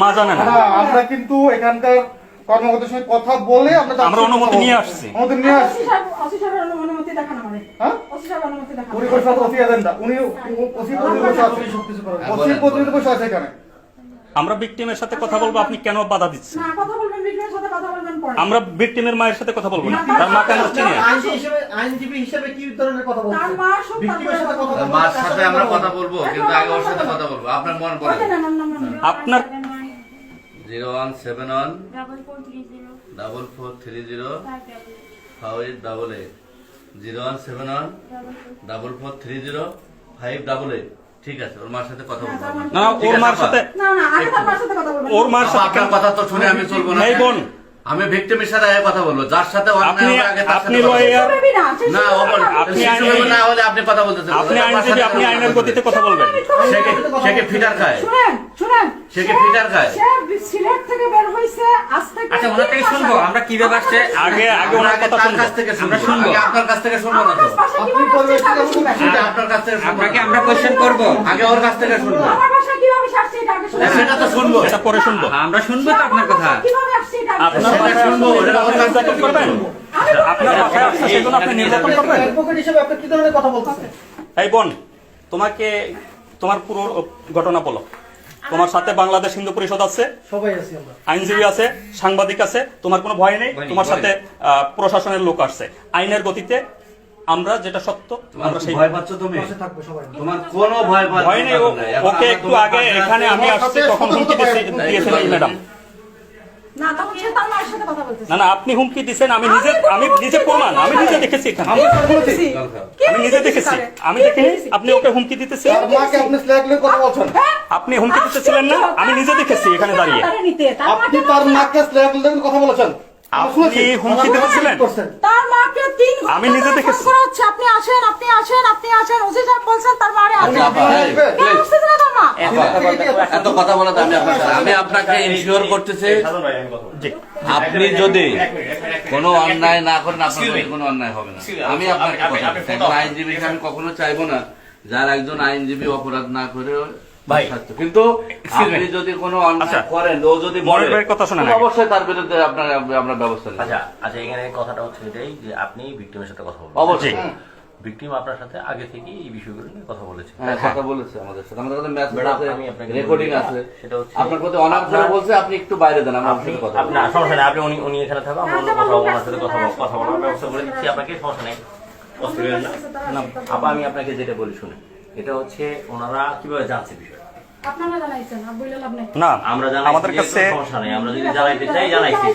মা জানে না হ্যাঁ, আমরা কিন্তু এখানকার কর্মকর্তার সঙ্গে কথা বলে আমরা অনুমতি কথা নিয়ে আসছি। অনুমতি নিয়ে আসছি ওসি সাহেবের অনুমতি দেখান আমাদের হ্যাঁ অনুমতি দেখান উনি এজেন্ডা প্রতিনিধি আছে ওসি প্রতিনিধি বসে আছে এখানে আমরা ভিকটিমের সাথে কথা বলব আপনি কেন বাধা দিচ্ছেন না কথা বলবেন বিক্রমের সাথে কথা বলবেন পরে আমরা ভিকটিমের মায়ের সাথে কথা বলব না তার আমরা চিনি আইনজীবী হিসেবে আইনজীবী হিসেবে কি ধরনের কথা তার মা সব সাথে কথা বলব মার সাথে আমরা কথা বলব কিন্তু আগে ওর সাথে কথা বলব আপনার মন পড়ে আপনার zero one seven one double four three zero five eight double eight zero one seven one double four three zero five double eight ঠিক আছে ওর মার সাথে কথা বলব। না ওর মার সাথে না না আগে তার মার সাথে কথা ওর মার সাথে কথা তো শুনে আমি চলবো না। বোন। আমি ভিক্টিমের সাথে আগে কথা বলব। যার সাথে আপনি কথা বলব। লয়ার না সে না ও বল আপনি না হলে আপনি কথা বলতেছেন আপনি আইনজীবী আপনি আইনের গতিতে কথা বলবেন। সে কি ফিটার খায়? শুনেন শুনেন। সে কি ফিটার খায়? সে সিলেট থেকে বের হইছে আজ থেকে আচ্ছা ওনার থেকে শুনব। আমরা কীভাবে আসছে আগে আগে আমরা ওনার কথা শুনব। কাছ থেকে আমরা শুনব। আপনার কাছ থেকে শুনব না তো? আপনি আপনার কাছ থেকে আপনাকে আমরা কোশ্চেন করব। আগে ওর কাছ থেকে শুনব। সেটা তো শুনব। এটা পরে শুনব। আমরা শুনব তো আপনার কথা। কীভাবে আসছে এটা আগে আপনার শুনবেন। শুনব, এটা আপনি নির্যাতন করবেন আপনার বাসায় আসছে সেজন্য আপনি নির্যাতন করবেন। অ্যাডভোকেট হিসেবে আপনি কি ধরনের কথা বলতেছেন? এই বোন তোমাকে তোমার পুরো ঘটনা বলো। তোমার সাথে বাংলাদেশ হিন্দু পরিষদ আছে সবাই আছি আইনজীবী আছে সাংবাদিক আছে তোমার কোনো ভয় নেই? তোমার সাথে আহ, প্রশাসনের লোক আসছে। আইনের গতিতে আমরা যেটা সত্য আমরা সেই ভয় পাচ্ছ তুমি? পাশে থাকব সবাই। তোমার কোনো ভয় পাওয়ার ভয় নেই ওকে একটু আগে এখানে আমি আসছি তখন হুমকি দিয়েছে- দিয়েছেন এই ম্যাডাম। না না না আপনি হুমকি দিচ্ছেন আমি নিজে আমি নিজে প্রমাণ আমি নিজে দেখেছি আমি নিজে দেখেছি। আমি দেখিনি আপনি ওকে হুমকি দিতেছেন? তার মাকে আপনি কথা বলছেন। আপনি হুমকি দিতেছিলেন না? আমি নিজে দেখেছি এখানে দাঁড়িয়ে। তারে নিতে, তার আপনি তার মাকে কথা বলেছেন। আপনি হুমকি? করছেন। তার মাকে তিন আমি নিজে ধরে দেখেছি। করা হচ্ছে, আপনি আসেন আপনি আসেন আপনি আসেন। ওসি সাহেব বলছেন তার মারে আসেন। আপা, এত কথা বলা আমি আপনাকে ইনশিওর করতেছি। আপনি যদি কোনো অন্যায় না করেন আপনার কোনো অন্যায় হবে না। আমি আপনাকে কথা বলছি। আইনজীবী আমি কখনো চাইব না যার একজন আইনজীবী অপরাধ না করে ভাই, কিন্তু আপনি যদি কোনো অন্যায় আচ্ছা, করেন ও যদি মনির কথা শোনেন অবশ্যই তার বিরুদ্ধে আপনার আমরা ব্যবস্থা নেব। আচ্ছা আচ্ছা এখানে কথাটা হচ্ছে এটাই যে আপনি ভিকটিমের সাথে কথা বলবেন। অবশ্যই। ভিকটিম আপনার সাথে আগে থেকে এই বিষয়গুলো নিয়ে কথা বলেছে। হ্যাঁ কথা বলেছে আমাদের সাথে। আমাদের কাছে ম্যাচ আছে আমি আপনাকে রেকর্ডিং আছে। সেটা হচ্ছে আপনার অনার বলছে আপনি একটু বাইরে দেন আমরা আপনার কথা আপনি সমস্যা নেই আপনি উনি উনি এখানে থাকো আমরা অন্য কথা ওনার সাথে কথা বলব কথা বলার ব্যবস্থা করে দিচ্ছি আপনাকে সমস্যা নেই। কষ্ট না আপা আমি আপনাকে যেটা বলি শুনে এটা হচ্ছে ওনারা কীভাবে জানছে বিষয় আপনারা জানাইছেন আর বইলে লাভ নেই না আমাদের কাছে আমরা যদি জানাইতে চাই জানাইছি।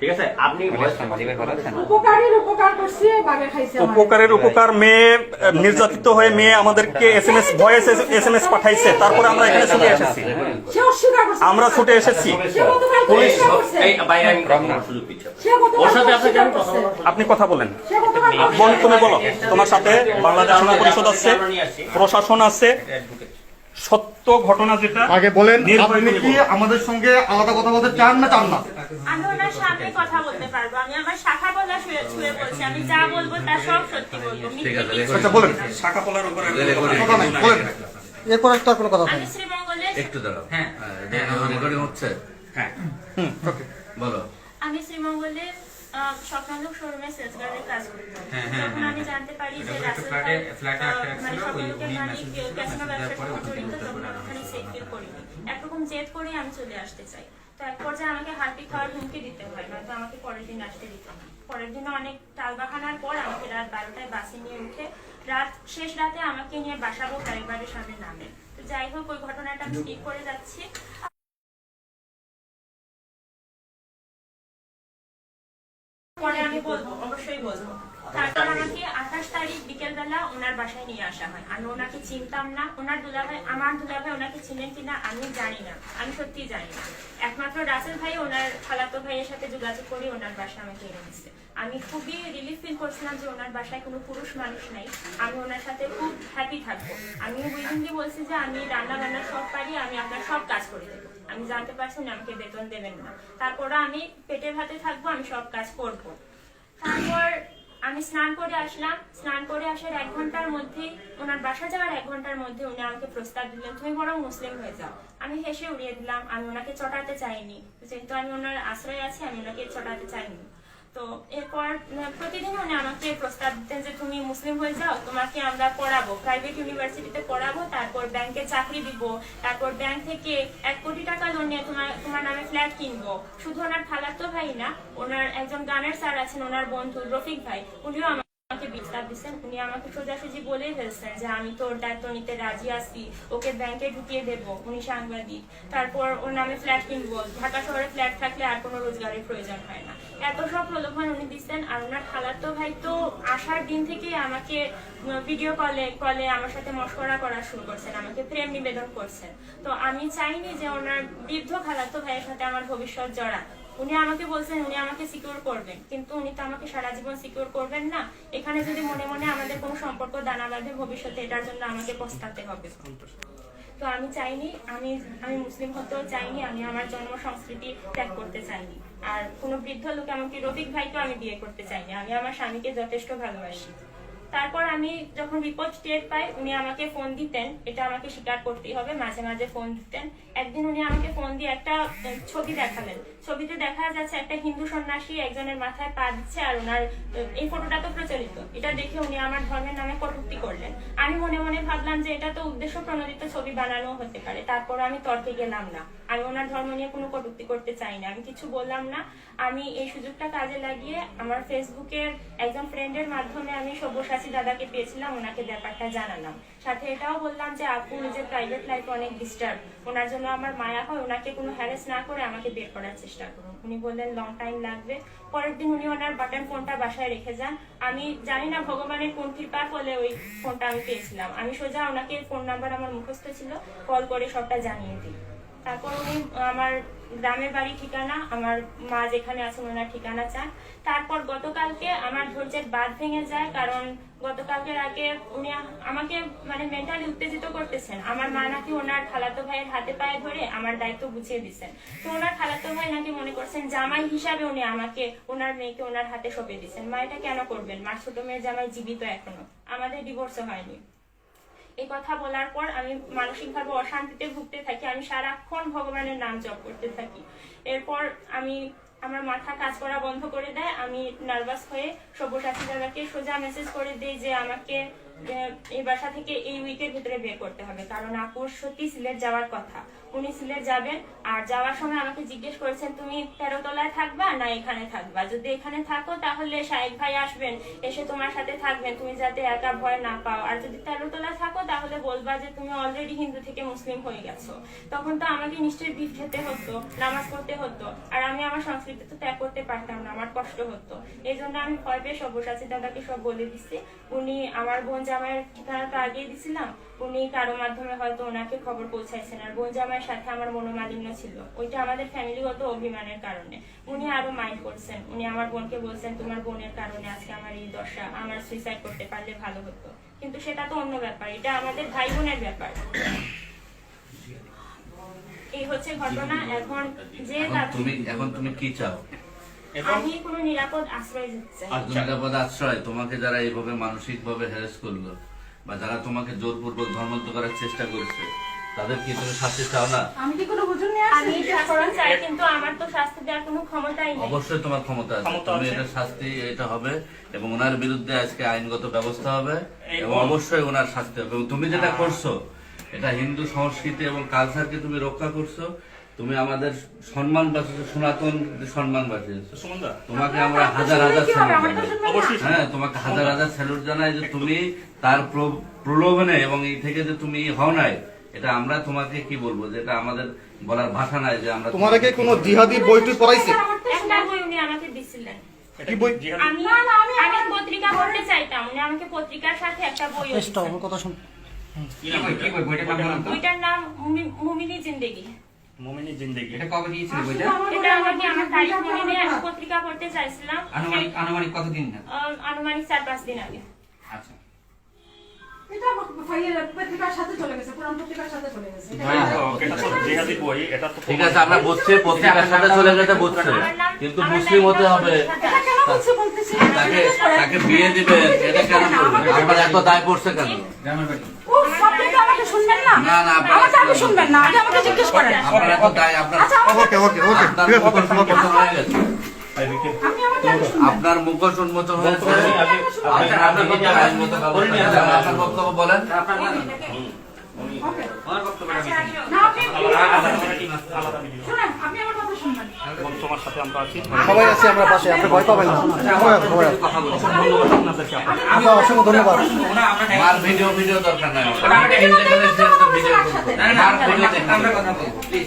ঠিক আছে? আপনি উপকারীর উপকার করছি বাগে খাইছে আমার। উপকারের উপকার মেয়ে নির্যাতিত হয়ে মেয়ে আমাদেরকে S M S voice S M S পাঠাইছে। তারপরে আমরা এখানে ছুটে এসেছি। আমরা ছুটে এসেছি। পুলিশ আপনি কথা বলেন? বোন তুমি বলো। তোমার সাথে বাংলাদেশ পরিষদ আছে প্রশাসন আছে। সত্য ঘটনা যেটা আগে বলেন নির্ভয় আপনি কি আমাদের সঙ্গে আলাদা কথা বলতে চান না চান না? আমি ওনার সামনে কথা বলতে পারব। আমি আমার শাখা বলা শুয়ে বলছি। আমি যা বলব তা সব সত্যি বলব। ঠিক আছে, আচ্ছা বলেন। শাখা পলার উপরে কথা নাই। বলেন। এরপর একটা কোনো কথা আমি শ্রীমঙ্গলের একটু দাঁড়াও। হ্যাঁ। রেকর্ডিং হচ্ছে? হ্যাঁ। বলো। আমি শ্রীমঙ্গলে স্বপ্নালোক শোরুমে সেলস গার্ডের কাজ করি হ্যাঁ, হ্যাঁ, তখন হ্যাঁ। আমি জানতে পারি যে রাসেল ভাই, ফ্ল্যাটে আহ, একটা মানে ছিল, ওই স্বপ্নালোকের উনি মালিক ক্যাসিনো ব্যবসার সাথে জড়িত তখন পারে ওখানে সেফ করিনি একরকম জেদ করে আমি চলে আসতে চাই। তো এক পর্যায়ে আমাকে হারপিক খাওয়ার হুমকি দিতে হয় নয়তো আমাকে পরের দিন আসতে দিত না পরের দিন অনেক টালবাখানার পর আমাকে রাত বারোটায় বাসে নিয়ে উঠে রাত শেষ রাতে আমাকে নিয়ে বাসাবো পরিবারের সামনে নামে। তো যাই হোক ওই ঘটনাটা আমি ঠিক করে যাচ্ছি। ওনার বাসায় আমি না। না। না। খুবই রিলিফ ফিল করছিলাম যে ওনার বাসায় কোনো পুরুষ মানুষ নাই। আমি ওনার সাথে খুব হ্যাপি থাকব। আমি উইলিংলি বলছি যে আমি রান্না বান্না সব পারি, আমি আপনার সব কাজ করে দেবো। আমি জানতে পারছি উনি আমাকে বেতন দেবেন না। তারপরে আমি পেটের ভাতে থাকব, আমি সব কাজ করব। তারপর আমি স্নান করে আসলাম। স্নান করে আসার এক ঘণ্টার মধ্যেই, ওনার বাসা যাওয়ার এক ঘণ্টার মধ্যে উনি আমাকে প্রস্তাব দিলেন, তুমি বরং মুসলিম হয়ে যাও। আমি হেসে উড়িয়ে দিলাম, আমি ওনাকে চটাতে চাইনি। যেহেতু আমি ওনার আশ্রয় আছি, আমি ওনাকে চটাতে চাইনি। তো এরপর, প্রতিদিন উনি আমাকে প্রস্তাব দিতেন যে মুসলিম হয়ে যাও, তোমাকে আমরা পড়াবো। প্রাইভেট ইউনিভার্সিটিতে পড়াবো, তারপর ব্যাংকে চাকরি দিব, তারপর ব্যাংক থেকে এক কোটি টাকা লোন নিয়ে তোমার তোমার নামে ফ্ল্যাট কিনবো। শুধু ওনার খালাতো ভাই না, ওনার একজন গানের স্যার আছেন, ওনার বন্ধু রফিক ভাই, উনিও আমাকে প্রস্তাব দিচ্ছেন, উনি আমাকে সোজাসুজি বলেই ফেলছেন যে আমি তোর দায়িত্ব নিতে রাজি আছি, ওকে ব্যাংকে ঢুকিয়ে দেব, উনি সাংবাদিক। তারপর ওর নামে ফ্ল্যাট কিনবো, ঢাকা শহরে ফ্ল্যাট থাকলে আর কোনো রোজগারের প্রয়োজন হয় না। এত সব প্রলোভন উনি দিচ্ছেন, আর ওনার খালাতো ভাই তো আসার দিন থেকে আমাকে ভিডিও কলে কলে আমার সাথে মস্করা করা শুরু করছেন, আমাকে প্রেম নিবেদন করছেন। তো আমি চাইনি যে ওনার বৃদ্ধ খালাতো ভাইয়ের সাথে আমার ভবিষ্যৎ জড়া উনি আমাকে বলছেন, উনি আমাকে সিকিউর করবেন। কিন্তু উনি তো আমাকে সারা জীবন সিকিউর করবেন না। এখানে যদি মনে মনে আমাদের কোনো সম্পর্ক দানা বাঁধে, ভবিষ্যতে এটার জন্য আমাকে পস্তাতে হবে। তো আমি চাইনি, আমি আমি মুসলিম হতেও চাইনি, আমি আমার জন্ম সংস্কৃতি ত্যাগ করতে চাইনি। আর কোনো বৃদ্ধ লোক এমনকি রফিক ভাইকেও আমি বিয়ে করতে চাইনি। আমি আমার স্বামীকে যথেষ্ট ভালোবাসি। তারপর আমি যখন রিপোর্ট টের পাই, উনি আমাকে ফোন দিতেন। এটা আমাকে স্বীকার করতেই হবে, মাঝে মাঝে ফোন দিতেন। একদিন উনি আমাকে ফোন দিয়ে একটা ছবি দেখালেন। ছবিতে দেখা যাচ্ছে একটা হিন্দু সন্ন্যাসী একজনের মাথায় পা দিচ্ছে আর ওনার এই ফটোটা তো প্রচলিত। এটা দেখে উনি আমার ধর্মের নামে কটূক্তি করলেন। আমি মনে মনে ভাবলাম যে এটা তো উদ্দেশ্য প্রণোদিত ছবি বানানো হতে পারে। তারপর আমি তর্কে গেলাম না। আমি ওনার ধর্ম নিয়ে কোনো কটূক্তি করতে চাই না। আমি কিছু বললাম না। আমি এই সুযোগটা কাজে লাগিয়ে আমার ফেসবুকের একজন ফ্রেন্ডের মাধ্যমে আমি সব্যসাচী দাদাকে পেয়েছিলাম, ওনাকে ব্যাপারটা জানালাম। সাথে এটাও বললাম যে, আপু যে প্রাইভেট লাইফ অনেক ডিস্টার্ব ওনার জন্য আমার মায়া হয়, ওনাকে কোনো হ্যারেস না করে আমাকে বের করার চেষ্টা করুন। উনি বললেন লং টাইম লাগবে। পরের দিন উনি ওনার বাটন ফোনটা বাসায় রেখে যান। আমি জানি না, ভগবানের কোন কৃপার ফলে ওই ফোনটা আমি পেয়েছিলাম। আমি সোজা ওনাকে ফোন নাম্বার আমার মুখস্থ ছিল কল করে সবটা জানিয়ে দিই। তারপর উনি আমার গ্রামের বাড়ি ঠিকানা, আমার মা যেখানে আছেন ওনার ঠিকানা চান। তারপর গতকালকে আমার ধৈর্যের বাদ ভেঙে যায়, কারণ গতকালকের আগে উনি আমাকে মানে মেন্টালি উত্তেজিত করতেছেন। আমার মা নাকি ওনার খালাতো ভাইয়ের হাতে পায়ে ধরে আমার দায়িত্ব বুঝিয়ে দিচ্ছেন। তো ওনার খালাতো ভাই নাকি মনে করছেন জামাই হিসাবে উনি আমাকে, ওনার মেয়েকে ওনার হাতে সঁপে দিচ্ছেন। মা এটা কেন করবেন? মার ছোট মেয়ের জামাই জীবিত এখনও। আমাদের ডিভোর্সও হয়নি। এই কথা বলার পর আমি মানসিকভাবে অশান্তিতে ভুগতে থাকি। আমি সারাক্ষণ ভগবানের নাম জপ করতে থাকি। এরপর আমি আমার মাথা কাজ করা বন্ধ করে দেয়। আমি নার্ভাস হয়ে সব্যসাচী দাদাকে সোজা মেসেজ করে দিই যে, আমাকে এই বাসা থেকে এই উইকের ভিতরে বের করতে হবে। কারণ আপুর সত্যি সিলেট যাওয়ার কথা। উনি সিলেট যাবেন, আর যাওয়ার সময় আমাকে জিজ্ঞেস করেছেন, তুমি তেরো তলায় থাকবা না এখানে থাকবা? যদি এখানে থাকো, তাহলে শাহেক ভাই আসবেন, এসে তোমার সাথে থাকবেন। তুমি যাতে একা ভয় না পাও। আর যদি তেরো তলায় থাকো, তাহলে বলবা যে তুমি অলরেডি হিন্দু থেকে মুসলিম হয়ে গেছো। তখন তো আমাকে নিশ্চয়ই বিষ খেতে হতো, নামাজ পড়তে হতো। আর আমি আমার সংস্কৃতি তো ত্যাগ করতে পারতাম না, আমার কষ্ট হতো। এই জন্য আমি ভয় পেয়ে সব্যসাচী দাদাকে সব বলে দিচ্ছি উনি আমার বোন জামাইয়ের ঠিকানা তো আগিয়ে দিছিলাম উনি কারও মাধ্যমে হয়তো ওনাকে খবর পৌঁছাইছেন। আর বোন জামাইয়ের সাথে আমার মনোমালিন্য ছিল। ওইটা আমাদের ফ্যামিলিগত অভিমানের কারণে। উনি আরও মাইন্ড করছেন। উনি আমার বোনকে বলছেন তোমার বোনের কারণে আজকে আমার এই দশা আমার সুইসাইড করতে পারলে ভালো হতো। কিন্তু সেটা তো অন্য ব্যাপার। এটা আমাদের ভাই বোনের ব্যাপার। এই হচ্ছে ঘটনা। এখন যে তুমি এখন তুমি কি চাও? আমি কোনো নিরাপদ আশ্রয় দিতে চাই নিরাপদ আশ্রয় তোমাকে যারা এইভাবে মানসিক ভাবে হ্যারেস করল বা যারা তোমাকে জোরপূর্বক ধর্মান্ত করার চেষ্টা করছে তাদের কি তুমি শাস্তি চাও না? আমি কি কোনো নিয়ে আমি শাস্তি চাই কিন্তু আমার তো শাস্তি দেওয়ার কোনো ক্ষমতাই নেই। অবশ্যই তোমার ক্ষমতা আছে। তুমি এটা শাস্তি এটা হবে এবং ওনার বিরুদ্ধে আজকে আইনগত ব্যবস্থা হবে এবং অবশ্যই ওনার শাস্তি হবে। এবং তুমি যেটা করছ এটা হিন্দু সংস্কৃতি এবং কালচারকে তুমি রক্ষা করছ তুমি আমাদের সম্মান বাঁচিয়েছো সনাতন সম্মান বাঁচিয়েছো তোমাকে আমরা হাজার হাজার স্যালুট জানাই। হ্যাঁ তোমাকে হাজার হাজার স্যালুট জানাই যে তুমি তার প্রলোভনে এবং এই থেকে যে তুমি হও নাই এটা আমরা তোমাকে কি বলব? যে এটা আমাদের বলার ভাষা নাই যে আমরা তোমার কি কোনো জিহাদি বইটি পড়াইছে? একটা বই উনি আমাকে দিছিলেন। কি বই? আমি আমি পত্রিকা পড়তে চাইতাম। উনি আমাকে পত্রিকার সাথে একটা বই কি বই? কি বই? বইটার নাম বইটার নাম মুমি- মুমিনি জিন্দেগি। মোমিনী জিন্দেগি। এটা কবে দিয়েছিল বইটা এটা আমার তারিখ মনে নেই আমি পত্রিকা পড়তে চাইছিলাম। আনুমানিক আনুমানিক কতদিন? না আনুমানিক চার পাঁচ দিন আগে। আচ্ছা। এটা পত্রিকার সাথে চলে গেছে পুরান পত্রিকার সাথে চলে গেছে। এটা হ্যাঁ, এটা তো জেহাদি বই এটা তো ঠিক আছে আমরা বুঝছি পত্রিকার সাথে চলে যেতে বুঝছে। কিন্তু মুসলিম হতে হবে। এটা কেন বলছে বলতেছি? তাকে তাকে বিয়ে দিবেন এটা কেন আপনার এত দায় পড়ছে কেন? ও আপনি কি আমাকে শুনবেন না। না, না, আপনারা আমাকে আগে শুনবেন না আগে আমাকে জিজ্ঞেস করেন। আপনার এত দায় আপনার আচ্ছা আপনার মুখোশ উন্মোচন হয়ে হয়েছে আচ্ছা, আপনার বক্তব্য বলেন আচ্ছা, তোমার সাথে আমরা আছি সবাই আছি আমরা পাশে আপনি ভয় পাবেন না অসংখ্য ধন্যবাদ আমরা ভিডিও ভিডিও দরকার নাই আমার। ভিডিও ভিডিও কথা বলব প্লিজ